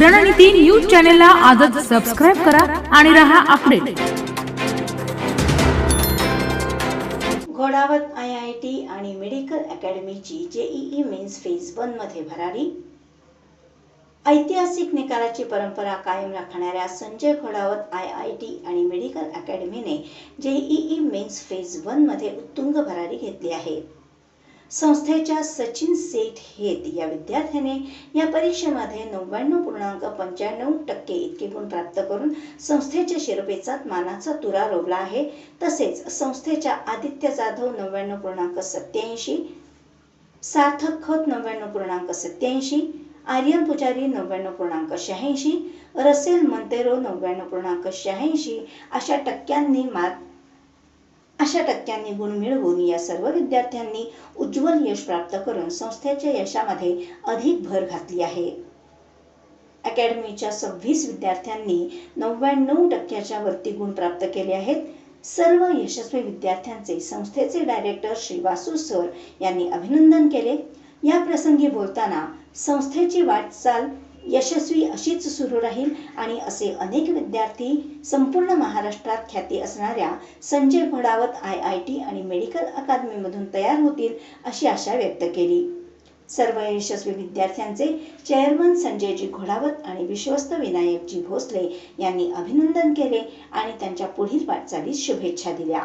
रणनीती न्यूज चॅनलला आजच सबस्क्राईब करा आणि रहा update Ghodawat I I T आणि मेडिकल अकॅडमीची जेईई मेन्स फेज वनमध्ये भरारी. ऐतिहासिक निकालाची परंपरा कायम राखणाऱ्या Sanjay Ghodawat I I T आणि मेडिकल अकॅडमीने जेईई मेन्स फेजमध्ये उत्तुंग भरारी घेतली आहे. संस्थेच्या सचिन सेठ हेत या विद्यार्थ्याने या परीक्षेमध्ये नव्याण्णव पूर्णांक पंच्याण्णव टक्के इतके गुण प्राप्त करून संस्थेच्या शिरपेचात मानाचा तुरा रोवला आहे. तसेच संस्थेच्या आदित्य जाधव नव्याण्णव पूर्णांक सत्याऐंशी सार्थक खत नव्याण्णव पूर्णांक सत्याऐंशी आर्यन पुजारी नव्याण्णव पूर्णांक शहाऐंशी रसेल मंतेरो नव्याण्णव पूर्णांक शहाऐंशी अशा टक्क्यांनी मात अशा टक्क्यांनी गुण मिळवून या सर्व विद्यार्थ्यांनी उज्ज्वल यश प्राप्त करून संस्थेच्या यशामध्ये अधिक भर घातली आहे. अकॅडमीच्या सव्वीस विद्यार्थ्यांनी नव्याण्णव टक्क्याच्या वरती गुण प्राप्त केले आहेत. सर्व यशस्वी विद्यार्थ्यांचे संस्थेचे डायरेक्टर श्री वासू सर यांनी अभिनंदन केले. या प्रसंगी बोलताना संस्थेची वाटचाल यशस्वी अशीच सुरू राहील आणि असे अनेक विद्यार्थी संपूर्ण महाराष्ट्रात ख्याती असणाऱ्या Sanjay Ghodawat I I T आणि मेडिकल अकादमीमधून तयार होतील अशी आशा व्यक्त केली. सर्व यशस्वी विद्यार्थ्यांचे चेअरमन संजयजी घोडावत आणि विश्वस्त विनायकजी भोसले यांनी अभिनंदन केले आणि त्यांच्या पुढील वाटचालीस शुभेच्छा दिल्या.